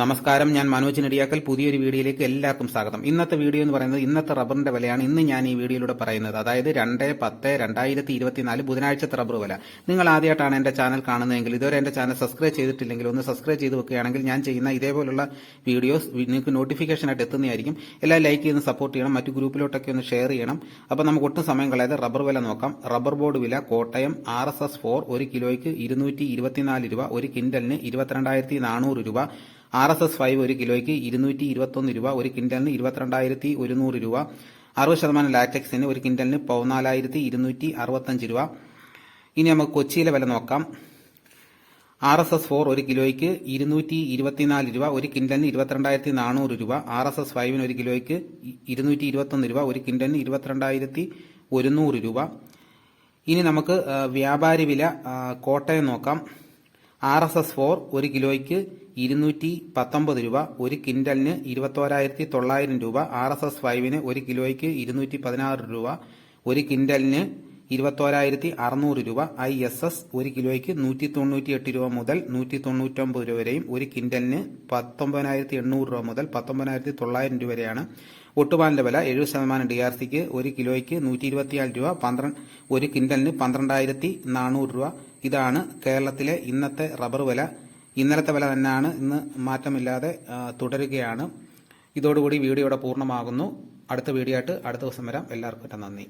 നമസ്കാരം ഞാൻ മനോജ് നെടിയാക്കൽ. പുതിയൊരു വീഡിയോയിലേക്ക് എല്ലാവർക്കും സ്വാഗതം. ഇന്നത്തെ വീഡിയോ എന്ന് പറയുന്നത് ഇന്നത്തെ റബ്ബറിന്റെ വിലയാണ്. ഇന്ന് ഞാൻ ഈ വീഡിയോയിലൂടെ പറയുന്നത്. അതായത് രണ്ട് പത്ത് രണ്ടായിരത്തി ഇരുപത്തിനാല് ബുധനാഴ്ചത്തെ റബ്ബർ വില. നിങ്ങൾ ആദ്യമായിട്ടാണ് എന്റെ ചാനൽ കാണുന്നതെങ്കിൽ ഇതുവരെ എന്റെ ചാനൽ സബ്സ്ക്രൈബ് ചെയ്തിട്ടില്ലെങ്കിൽ ഒന്ന് സബ്സ്ക്രൈബ് ചെയ്ത് വെക്കുകയാണെങ്കിൽ ഞാൻ ചെയ്യുന്ന ഇതേപോലുള്ള വീഡിയോസ് നിങ്ങൾക്ക് നോട്ടിഫിക്കേഷനായിട്ട് എത്തുന്നതായിരിക്കും. എല്ലാം ലൈക്ക് ചെയ്ത് സപ്പോർട്ട് ചെയ്യണം. മറ്റു ഗ്രൂപ്പിലോട്ടൊക്കെ ഒന്ന് ഷെയർ ചെയ്യണം. അപ്പോൾ നമുക്ക് ഒട്ടും സമയം കളയാതെ റബ്ബർ വില നോക്കാം. റബ്ബർ ബോർഡ് വില Kottayam R S S four ഒരു കിലോയ്ക്ക് ഇരുന്നൂറ്റി ഇരുപത്തിനാല് രൂപ ഒരു കിൻഡലിന് ഇരുപത്തിരണ്ടായിരത്തി നാനൂറ് രൂപ. ആർ എസ് എസ് ഫൈവ് ഒരു കിലോയ്ക്ക് ഇരുന്നൂറ്റി ഇരുപത്തൊന്ന് രൂപ ഒരു കിൻഡലിന് ഇരുപത്തിരണ്ടായിരത്തി ഒരുന്നൂറ് രൂപ. അറുപത് ശതമാനം ലാറ്റക്സിന് ഒരു കിൻഡലിന് പതിനാലായിരത്തി ഇരുന്നൂറ്റി അറുപത്തഞ്ച് രൂപ. ഇനി നമുക്ക് കൊച്ചിയിലെ വില നോക്കാം. ആർ എസ് എസ് ഫോർ ഒരു കിലോയ്ക്ക് ഇരുന്നൂറ്റി ഇരുപത്തിനാല് രൂപ ഒരു കിൻഡലിന് ഇരുപത്തിരണ്ടായിരത്തി നാനൂറ് രൂപ. ആർ എസ് എസ് ഫൈവിന് ഒരു കിലോയ്ക്ക് ഇരുന്നൂറ്റി ഇരുപത്തൊന്ന് രൂപ ഒരു കിൻഡലിന് ഇരുപത്തിരണ്ടായിരത്തി ഒരുന്നൂറ് രൂപ. ഇനി നമുക്ക് വ്യാപാരി വില കോട്ടയം നോക്കാം. ആർ എസ് എസ് ഫോർ ഒരു കിലോയ്ക്ക് ഇരുന്നൂറ്റി പത്തൊമ്പത് രൂപ ഒരു കിൻഡലിന് ഇരുപത്തോരായിരത്തി തൊള്ളായിരം രൂപ ആർ എസ് എസ് ഫൈവിന് ഒരു കിലോയ്ക്ക് ഇരുന്നൂറ്റി പതിനാറ് രൂപ ഒരു കിൻഡലിന് ഇരുപത്തോരായിരത്തി അറുന്നൂറ് രൂപ ഐ എസ് എസ് ഒരു കിലോയ്ക്ക് നൂറ്റി തൊണ്ണൂറ്റി എട്ട് രൂപ മുതൽ നൂറ്റി തൊണ്ണൂറ്റൊമ്പത് രൂപ വരെയും ഒരു കിൻഡലിന് പത്തൊമ്പതിനായിരത്തി എണ്ണൂറ് രൂപ മുതൽ പത്തൊമ്പതിനായിരത്തി തൊള്ളായിരം രൂപ വരെയാണ്. ഒട്ടുപാലിന്റെ വില എഴുപത് ശതമാനം ഡി ആർ സിക്ക് ഒരു കിലോയ്ക്ക് നൂറ്റി ഇരുപത്തിനാല് രൂപ പന്ത്രണ്ട് ഒരു കിൻഡലിന് പന്ത്രണ്ടായിരത്തി നാനൂറ് രൂപ ഇതാണ് കേരളത്തിലെ ഇന്നത്തെ റബ്ബർ വില. ഇന്നലത്തെ വില തന്നെയാണ്. ഇന്ന് മാറ്റമില്ലാതെ തുടരുകയാണ്. ഇതോടുകൂടി വീഡിയോ ഇവിടെ പൂർണമാകുന്നു. അടുത്ത വീഡിയോ ആയിട്ട് അടുത്ത ദിവസം വരാം. എല്ലാവർക്കും നന്ദി.